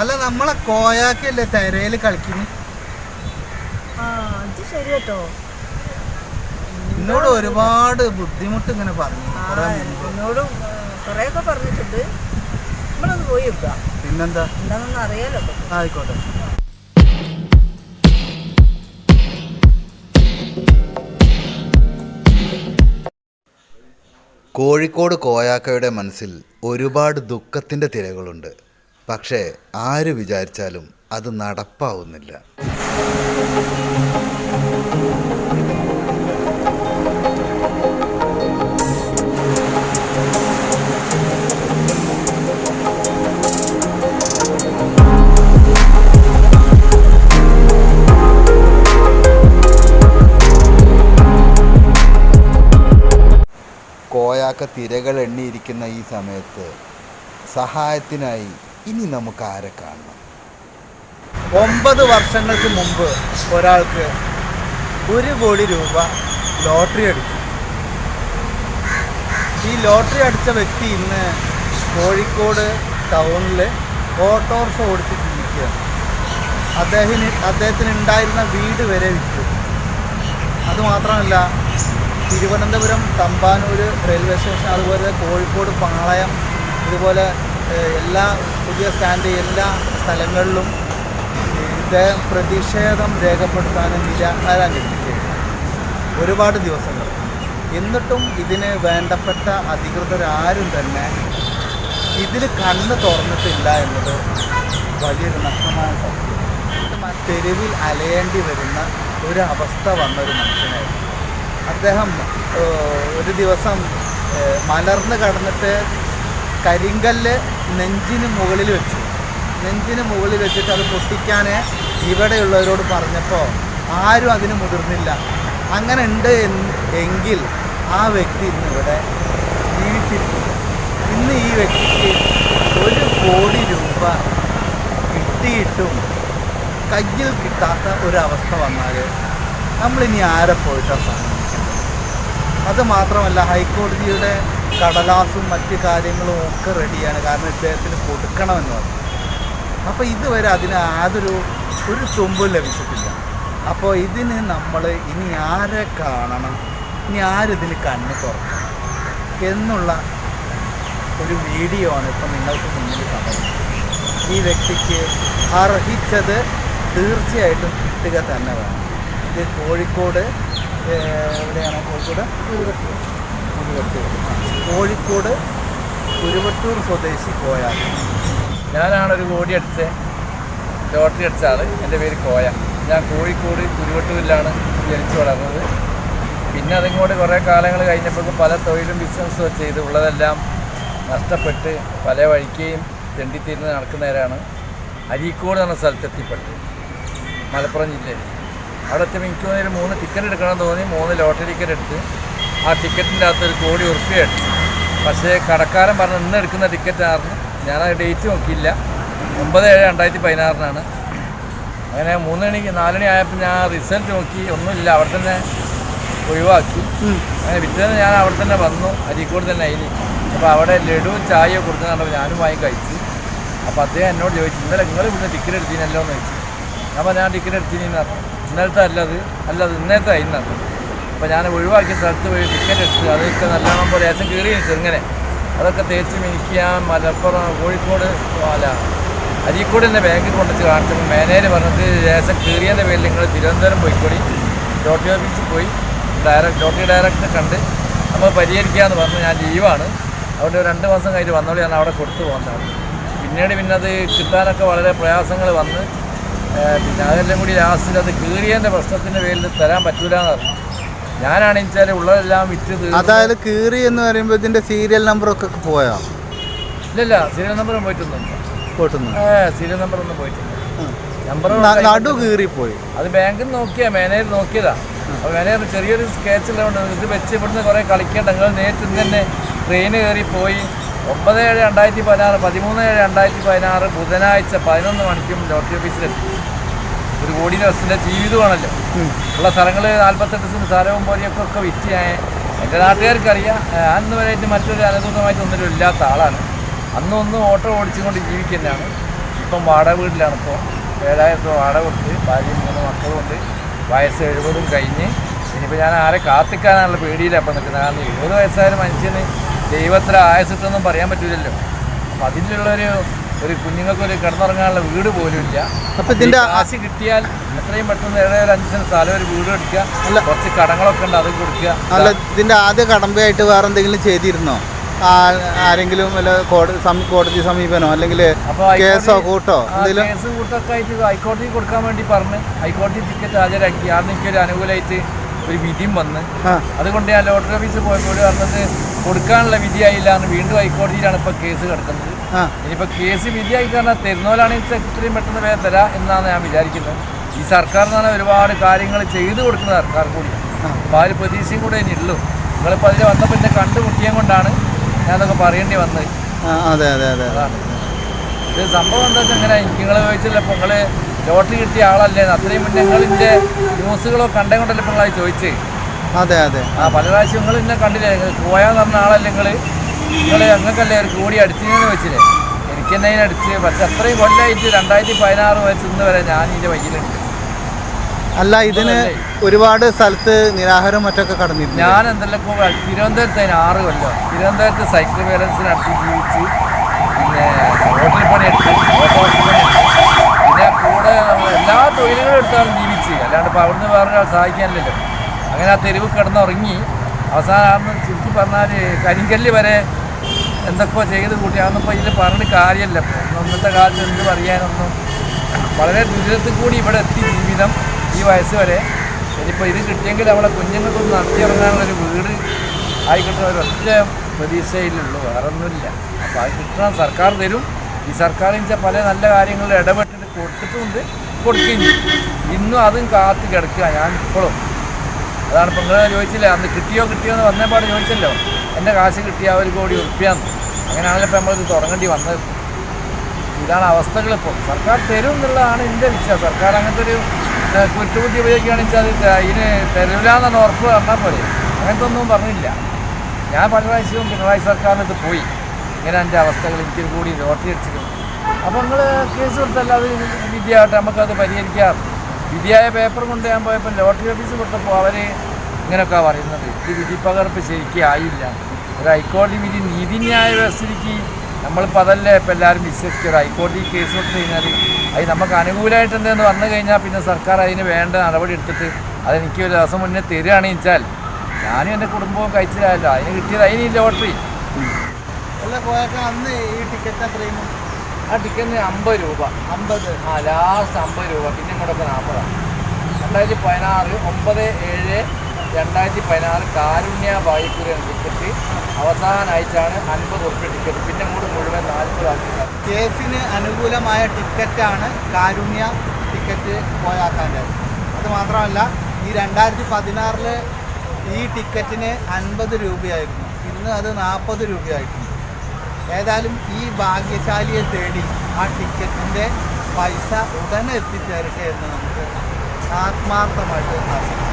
അല്ല നമ്മളെ കോയാക്കല്ലേ തെരയിൽ കളിക്കുന്നു ആ അത് ശരി കേട്ടോ. എന്നോട് ഒരുപാട് ബുദ്ധിമുട്ട് ഇങ്ങനെ പറഞ്ഞു. എന്നോടും കുറേയൊക്കെ പറഞ്ഞിട്ടുണ്ട്. നമ്മളൊന്ന് പോയി വെക്കാം പിന്നെന്താ? എന്താണെന്ന് അറിയാലോ. ആയിക്കോട്ടെ. കോഴിക്കോട് കോയാക്കയുടെ മനസ്സിൽ ഒരുപാട് ദുഃഖത്തിന്റെ തിരകളുണ്ട്. പക്ഷേ ആര് വിചാരിച്ചാലും അത് നടപ്പാവുന്നില്ല. കോയാക്ക തിരകൾ എണ്ണിയിരിക്കുന്ന ഈ സമയത്ത് സഹായത്തിനായി ഇനി നമുക്ക് ആരെ കാണണം. ഒമ്പത് വർഷങ്ങൾക്ക് മുമ്പ് ഒരാൾക്ക് ഒരു കോടി രൂപ ലോട്ടറി അടിച്ചു. ഈ ലോട്ടറി അടിച്ച വ്യക്തി ഇന്ന് കോഴിക്കോട് ടൗണിൽ ഓട്ടോറിക്ഷ ഓടിച്ച് ജീവിക്കുകയാണ് അദ്ദേഹത്തിന് അദ്ദേഹത്തിന് ഉണ്ടായിരുന്ന വീട് വരെ വിറ്റു. അതുമാത്രമല്ല തിരുവനന്തപുരം തമ്പാനൂർ റെയിൽവേ സ്റ്റേഷൻ അതുപോലെ കോഴിക്കോട് പാളയം ഇതുപോലെ എല്ലാ പുതിയ സ്റ്റാൻഡ് എല്ലാ സ്ഥലങ്ങളിലും ഇദ്ദേഹം പ്രതിഷേധം രേഖപ്പെടുത്താനും നിരാഹാരംഗിക്കുകയാണ് ഒരുപാട് ദിവസങ്ങൾ. എന്നിട്ടും ഇതിന് വേണ്ടപ്പെട്ട അധികൃതരാരും തന്നെ ഇതിൽ കണ്ണ് തുറന്നിട്ടില്ല എന്നത് വലിയൊരു നഷ്ടമായ സത്യം. തെരുവിൽ അലയേണ്ടി വരുന്ന ഒരു അവസ്ഥ വന്ന ഒരു മനുഷ്യനായിരുന്നു. അദ്ദേഹം ഒരു ദിവസം മലർന്ന് കടന്നിട്ട് കരിങ്കല്ല് നെഞ്ചിന് മുകളിൽ വെച്ചു. നെഞ്ചിന് മുകളിൽ വെച്ചിട്ട് അത് പൊട്ടിക്കാൻ ഇവിടെയുള്ളവരോട് പറഞ്ഞപ്പോൾ ആരും അതിന് മുതിർന്നില്ല. അങ്ങനെ ഉണ്ട് എങ്കിൽ ആ വ്യക്തി ഇന്ന് ഇവിടെ ജീവിച്ചിരിക്കുന്നു. ഇന്ന് ഈ വ്യക്തിക്ക് ഒരു കോടി രൂപ കിട്ടിയിട്ടും കയ്യിൽ കിട്ടാത്ത ഒരവസ്ഥ വന്നാൽ നമ്മളിനി ആരെ പോയിട്ടാണ് സഹായിക്കുന്നത് അത് മാത്രമല്ല ഹൈക്കോടതിയുടെ കടലാസും മറ്റ് കാര്യങ്ങളും ഒക്കെ റെഡിയാണ് കാരണം ഇദ്ദേഹത്തിന് കൊടുക്കണമെന്ന് പറഞ്ഞു. അപ്പോൾ ഇതുവരെ അതിന് യാതൊരു ഒരു തുമ്പും ലഭിച്ചിട്ടില്ല. അപ്പോൾ ഇതിന് നമ്മൾ ഇനി ആരെ കാണണം? ഇനി ആരിതിന് കണ്ണ് തുറക്കണം? എന്നുള്ള ഒരു വീഡിയോ ആണ് ഇപ്പം നിങ്ങൾക്ക് മുന്നിൽ കാണുന്നത് ഈ വ്യക്തിക്ക് അർഹിച്ചത് തീർച്ചയായിട്ടും കിട്ടുക തന്നെ വേണം. ഇത് കോഴിക്കോട് എവിടെയാണ് കോഴിക്കോട്? കുരുവട്ടൂർ കോഴിക്കോട് കുരുവട്ടൂർ സ്വദേശി കോയ. ഞാനാണ് ഒരു കോടി അടിച്ച. ലോട്ടറി അടിച്ച ആൾ എന്റെ പേര് കോയ. ഞാൻ കോഴിക്കോട് കുരുവട്ടൂരിലാണ് ജനിച്ചു വളർന്നത്. പിന്നെ അതിങ്ങോട്ട് കുറേ കാലങ്ങൾ കഴിഞ്ഞപ്പോൾ പല തൊഴിലും ബിസിനസ്സും ചെയ്ത് ഉള്ളതെല്ലാം നഷ്ടപ്പെട്ട് പല വഴിക്കുകയും തെണ്ടിത്തിരിഞ്ഞ് നടക്കുന്നവരാണ് അരീക്കോട് എന്ന സ്ഥലത്തെത്തിപ്പെട്ട് മലപ്പുറം ജില്ലയിൽ. അവിടെ എത്തിയപ്പോൾ എനിക്ക് തോന്നിയൊരു മൂന്ന് ടിക്കറ്റ് എടുക്കണം തോന്നി. മൂന്ന് ലോട്ടറി ടിക്കറ്റ് എടുത്ത് ആ ടിക്കറ്റിന്റെ അകത്ത് ഒരു കോടി ഉറപ്പിയായിട്ട് പക്ഷേ കടക്കാരൻ പറഞ്ഞു ഇന്ന് എടുക്കുന്ന ടിക്കറ്റായിരുന്നു ഞാൻ ആ ഡേറ്റ് നോക്കിയില്ല. ഒമ്പത് ഏഴ് രണ്ടായിരത്തി പതിനാറിനാണ്. അങ്ങനെ മൂന്ന് മണിക്ക് നാലുമണി ആയപ്പോൾ ഞാൻ റിസൾട്ട് നോക്കി. ഒന്നുമില്ല അവിടെ തന്നെ ഒഴിവാക്കി. അങ്ങനെ പിറ്റേന്ന് ഞാൻ അവിടെ തന്നെ വന്നു. അരീക്കോട് തന്നെ അതിന് അപ്പോൾ അവിടെ ലഡുവും ചായയും കൊടുക്കുന്ന കണ്ടപ്പോൾ ഞാനും വാങ്ങി കഴിച്ചു. അപ്പോൾ അദ്ദേഹം എന്നോട് ചോദിച്ചു ഇന്നലെ നിങ്ങൾ ഇവിടുന്ന് ടിക്കറ്റ് എടുത്തീനല്ലോ? എന്ന് ചോദിച്ചു. അപ്പോൾ ഞാൻ ടിക്കറ്റ് പറഞ്ഞു. ഇന്നലത്തെ അല്ലത് അല്ലത് ഇന്നത്തെ ഇന്നത് അപ്പോൾ ഞാൻ ഒഴിവാക്കിയ സ്ഥലത്ത് പോയി ടിക്കറ്റ് എടുത്ത് അതൊക്കെ നല്ലോണം പോലെ ലേശം കീറി ഇങ്ങനെ. അതൊക്കെ തേച്ച് മിനിക്കുക മലപ്പുറം കോഴിക്കോട് അല്ല അരീക്കോട് തന്നെ ബാങ്കിൽ കൊണ്ടുവച്ച് കാണിച്ചപ്പോൾ മാനേജർ പറഞ്ഞത് ലേശം കീറിയതിന്റെ പേരിൽ നിങ്ങൾ തിരുവനന്തപുരം പോയിക്കോടി ഡോട്ടി ഓഫീസിൽ പോയി. ഡയറക്റ്റ് ഡോട്ടി ഡയറക്ടറെ കണ്ട് നമ്മൾ പരിഹരിക്കാമെന്ന് പറഞ്ഞു. ഞാൻ ലീവാണ്. ഒരു രണ്ട് മാസം കഴിഞ്ഞ് വന്നോളി ഞാൻ അവിടെ കൊടുത്തു പോകുന്നതാണ് പിന്നീട് പിന്നെ അത് കിട്ടാനൊക്കെ വളരെ പ്രയാസങ്ങൾ വന്ന് പിന്നെ അതെല്ലാം കൂടി ലാസ്റ്റിൽ അത് കീറിയതിന്റെ പ്രശ്നത്തിന്റെ പേരിൽ തരാൻ പറ്റൂലെന്ന് പറഞ്ഞു. വെച്ചാൽ ഉള്ളതെല്ലാം വിറ്റ് അതായത് കീറി എന്ന് പറയുമ്പോ ഇതിന്റെ സീരിയൽ നമ്പർ ഒക്കെ പോയോ? ഇല്ലല്ല സീരിയൽ നമ്പർ സീരിയൽ നമ്പറൊന്നും പോയിട്ടില്ല. നമ്പർ നടു കീറിപ്പോയി. അത് ബാങ്കിൽ നോക്കിയാ മാനേജർ നോക്കിയതാ. അപ്പോൾ മാനേജർ ചെറിയൊരു സ്കെച്ച് ഉള്ളതുകൊണ്ട് ഇത് വെച്ച് ഇവിടുന്ന് കുറേ കളിക്കേണ്ട. നിങ്ങൾ നേരിട്ട് തന്നെ ട്രെയിന് കയറി പോയി ഒമ്പത് ഏഴ് രണ്ടായിരത്തി പതിനാറ് പതിമൂന്ന് ഏഴ് രണ്ടായിരത്തി പതിനാറ് ബുധനാഴ്ച പതിനൊന്ന് മണിക്കും ലോട്ടറി ഓഫീസിലെത്തി ഒരു കോടി ബസ്സിന്റെ ജീവിതമാണല്ലോ ഉള്ള സ്ഥലങ്ങൾ നാൽപ്പത്തെട്ട് സെന്റ് സ്ഥലവും പോലെയൊക്കെ ഒക്കെ വിറ്റ് ഞാൻ എന്റെ നാട്ടുകാർക്കറിയാം അന്ന് വരെയായിട്ട് മറ്റൊരു അനധികൃതമായിട്ട് ഒന്നിലും ഇല്ലാത്ത ആളാണ്. അന്ന് ഒന്നും ഓട്ടോ ഓടിച്ചുകൊണ്ട് ജീവിക്കുന്നതാണ്. ഇപ്പം വാടക വീട്ടിലാണ് ഇപ്പോൾ ഏഴായിരത്തി വാടക കൊടുത്ത് ഭാര്യയും മൂന്ന് മക്കളും ഉണ്ട്. വയസ്സ് എഴുപതും കഴിഞ്ഞ് ഇനിയിപ്പോൾ ഞാൻ ആരെ കാത്തിക്കാനുള്ള പേടിയില്ല അപ്പം നിൽക്കുന്നത്. കാരണം എഴുപത് വയസ്സായ മനുഷ്യന് ദൈവത്തിൽ ആയസിട്ടൊന്നും പറയാൻ പറ്റില്ലല്ലോ അപ്പം അതിലുള്ളൊരു ഒരു കുഞ്ഞുങ്ങൾക്ക് ഒരു കിടന്നുറങ്ങാനുള്ള വീട് പോലും ഇല്ല. അപ്പൊ ഇതിന്റെ ആശി കിട്ടിയാൽ എത്രയും പെട്ടെന്ന് ഏഴ് ഒരു അഞ്ച് സെന്റ് സ്ഥലം ഒരു വീട് എടുക്കുക. കുറച്ച് കടങ്ങളൊക്കെ ഉണ്ട് അത് കൊടുക്കുക. അല്ല ഇതിന്റെ ആദ്യ കടമ്പയായിട്ട് വേറെ എന്തെങ്കിലും ചെയ്തിരുന്നോ? ആരെങ്കിലും വല്ല കോടതി സമീ- കോടതി സമീപനോ അല്ലെങ്കിൽ കേസോ കൂട്ടോ? കേസ് കൂട്ടൊക്കെ ആയിട്ട് ഹൈക്കോടതി കൊടുക്കാൻ വേണ്ടി പറഞ്ഞ്. ഹൈക്കോടതി ടിക്കറ്റ് ഹാജരാക്കി. അന്ന് എനിക്കൊരു അനുകൂലമായിട്ട് ഒരു വിധിയും വന്ന്. അതുകൊണ്ട് ഞാൻ ലോട്ടറി ഓഫീസിൽ പോയപ്പോൾ പറഞ്ഞത് കൊടുക്കാനുള്ള വിധിയായില്ല എന്ന് വീണ്ടും ഹൈക്കോടതിയിലാണ് ഇപ്പോൾ കേസ് കിടക്കുന്നത്. ഇനിയിപ്പോൾ കേസ് വിധിയായി കാരണം തരുന്നവരാണെങ്കിൽ ഇത്രയും പെട്ടെന്ന് വേഗം തരാം എന്നാണ് ഞാൻ വിചാരിക്കുന്നത്. ഈ സർക്കാർ എന്ന് പറഞ്ഞാൽ ഒരുപാട് കാര്യങ്ങൾ ചെയ്തു കൊടുക്കുന്ന സർക്കാർ കൂടിയാണ് ആ. അപ്പോൾ ആ ഒരു പ്രതീക്ഷയും കൂടെ ഇനി ഉള്ളൂ. നിങ്ങളിപ്പോൾ അതിൽ വന്നപ്പോൾ എന്നെ കണ്ടുമുട്ടിയത് കൊണ്ടാണ് ഞാനതൊക്കെ പറയേണ്ടി വന്നത്. അതെ അതെ അതെ ഇത് സംഭവം എന്താ വെച്ചാൽ ഇങ്ങനെ നിങ്ങൾ ചോദിച്ചില്ല. ഇപ്പോൾ നിങ്ങൾ ലോട്ടറി കിട്ടിയ ആളല്ലേ? അത്രയും മുന്നേ നിങ്ങളിന്റെ ന്യൂസുകളോ കണ്ടേ കൊണ്ടല്ലേ ഇപ്പോൾ നിങ്ങളത് ചോദിച്ചേ? അതെ അതെ. ആ പല പ്രാവശ്യം നിങ്ങൾ ഇന്നെ കണ്ടില്ലേ? പോയാന്ന് പറഞ്ഞ ആളല്ലേ നിങ്ങൾ നിങ്ങൾ ഞങ്ങൾക്കല്ലേ ഒരു കൂടി അടിച്ചെന്ന് വെച്ചില്ലേ? എനിക്ക് തന്നെ അടിച്ച്. പക്ഷെ അത്രയും കൊല്ലമായിട്ട് രണ്ടായിരത്തി പതിനാറ് വയസ്സ് ഇന്ന് വരെ ഞാൻ ഇതിന്റെ വയ്യിലുണ്ട് അല്ല ഇതിന് ഒരുപാട് സ്ഥലത്ത് നിരാഹാരം മറ്റൊക്കെ കടന്നിരുന്നു ഞാൻ എന്തെല്ലാം തിരുവനന്തപുരത്ത് അതിന് ആറ് കൊല്ലം. തിരുവനന്തപുരത്ത് സൈക്കിൾ ബാലൻസ് നടത്തി ജീവിച്ച്. പിന്നെ ഹോട്ടൽ പണിയെടുത്ത് ഓട്ടോ പണിയെടുത്ത് പിന്നെ കൂടെ എല്ലാ തൊഴിലുകളും എടുത്താണ് ജീവിച്ച്. അല്ലാണ്ട് ഇപ്പോൾ അവിടുന്ന് വേറൊരാൾ സഹായിക്കാനില്ലല്ലോ. അങ്ങനെ ആ തെരുവ് കിടന്നുറങ്ങി. അവസാനം ചുരുക്കി പറഞ്ഞാൽ കരിങ്കല്ല് വരെ എന്തൊക്കെയോ ചെയ്ത് കൂട്ടിയാണെന്നപ്പോൾ ഇതിൽ പറഞ്ഞ കാര്യമല്ല. ഇന്നത്തെ കാലത്ത് എന്ത് പറയാനൊന്നും. വളരെ ദുരിതത്തിൽ കൂടി ഇവിടെ എത്തി ജീവിതം ഈ വയസ്സ് വരെ. ഇനിയിപ്പോൾ ഇത് കിട്ടിയെങ്കിൽ നമ്മളെ കുഞ്ഞുങ്ങൾക്കൊന്ന് നടത്തിയിറങ്ങാനുള്ളൊരു വീട് ആയി കിട്ടുന്ന ഒരൊറ്റ പ്രതീക്ഷയിലുള്ളൂ. വേറെ ഒന്നുമില്ല അപ്പോൾ അത് കിട്ടണം. സർക്കാർ തരും. ഈ സർക്കാർ വെച്ചാൽ പല നല്ല കാര്യങ്ങളിൽ ഇടപെട്ടിട്ട് കൊടുത്തിട്ടുമുണ്ട്. കൊടുക്കുകയും ചെയ്യും. ഇന്നും അതും കാത്ത് കിടക്കുക. ഞാൻ ഇപ്പോഴും അതാണ് ഇപ്പം നിങ്ങൾ ചോദിച്ചില്ലേ? അന്ന് കിട്ടിയോ കിട്ടിയോ എന്ന് വന്നേപാട് ചോദിച്ചല്ലോ. എന്റെ കാശ് കിട്ടിയ ഒരു കോടി ഉറപ്പിയാന്ന്. അങ്ങനെയാണല്ലോ ഇപ്പം നമ്മളിത് തുടങ്ങേണ്ടി വന്നത്. ഇതാണ് അവസ്ഥകൾ ഇപ്പോൾ സർക്കാർ തരും എന്നുള്ളതാണ് എന്റെ വിശ്വാസം. സർക്കാർ അങ്ങനത്തെ ഒരു കുറ്റബുദ്ധി ഉപയോഗിക്കുകയാണെന്ന് ഉപയോഗിക്കുകയാണെങ്കിൽ അത് ഇതിന് തരില്ല എന്നാണ് ഉറപ്പ് പറഞ്ഞാൽ പോലെ അങ്ങനത്തെ ഒന്നും പറഞ്ഞില്ല. ഞാൻ പല പ്രാവശ്യവും പിണറായി സർക്കാരിന് ഇത് പോയി. ഇങ്ങനെ എന്റെ അവസ്ഥകൾ എനിക്ക് കൂടി ലോട്ടറി അടിച്ചിരുന്നു അപ്പോൾ നിങ്ങൾ കേസ് കൊടുത്തല്ലാതെ അത് നമുക്കത് പരിഹരിക്കാം. വിധിയായ പേപ്പർ കൊണ്ട് ഞാൻ പോയപ്പോൾ ലോട്ടറി ഓഫീസ് കൊടുത്തപ്പോൾ അവർ ഇങ്ങനെയൊക്കെ പറയുന്നത്. ഈ വിധി പകർപ്പ് ശരിക്കും ആയില്ല. ഒരു ഹൈക്കോടതി വിധി നീതിന്യായ വ്യവസ്ഥയ്ക്ക് നമ്മളിപ്പോൾ അതല്ലേ ഇപ്പം എല്ലാവരും വിശ്വസിക്കുക. ഒരു ഹൈക്കോടതി കേസ് കൊടുത്തു കഴിഞ്ഞാൽ അത് നമുക്ക് അനുകൂലമായിട്ട് എന്തെന്ന് വന്നു കഴിഞ്ഞാൽ പിന്നെ സർക്കാർ അതിന് വേണ്ട നടപടി എടുത്തിട്ട് അതെനിക്ക് ഒരു ദിവസം മുന്നേ തരികയാണെന്ന് വെച്ചാൽ ഞാനും എന്റെ കുടുംബവും കഴിച്ചില്ലല്ലോ അതിന് കിട്ടിയത് അതിന് ഈ ലോട്ടറി അന്ന് ഈ ടിക്കറ്റ് എത്രയും ആ ടിക്കറ്റിന് അമ്പത് രൂപ. അമ്പത്. ആ ലാസ്റ്റ് അമ്പത് രൂപ. പിന്നെ ഇങ്ങോട്ടൊക്കെ നാൽപ്പതാണ് രണ്ടായിരത്തി പതിനാറ് ഒമ്പത് ഏഴ് രണ്ടായിരത്തി പതിനാറ് കാരുണ്യ ബായിക്കുരൻ ടിക്കറ്റ് അവസാന ആഴ്ചയാണ് അൻപത് ഉറുപ്പ്യ ടിക്കറ്റ്. പിന്നെ ഇങ്ങോട്ട് മുഴുവൻ നാൽപ്പത് ആക്കി കേസിന് അനുകൂലമായ ടിക്കറ്റാണ് കാരുണ്യ ടിക്കറ്റ് പോയാക്കാന്റെ. അത് മാത്രമല്ല ഈ രണ്ടായിരത്തി പതിനാറിൽ ഈ ടിക്കറ്റിന് അൻപത് രൂപയായിരുന്നു. ഇന്ന് അത് നാൽപ്പത് രൂപയായിട്ടുണ്ട്. ഏതായാലും ഈ ഭാഗ്യശാലിയെ തേടി ആ ടിക്കറ്റിന്റെ പൈസ ഉടനെ എത്തിച്ചേരട്ടെ എന്ന് നമുക്ക് ആത്മാർത്ഥമായിട്ട് ആശംസിക്കാം.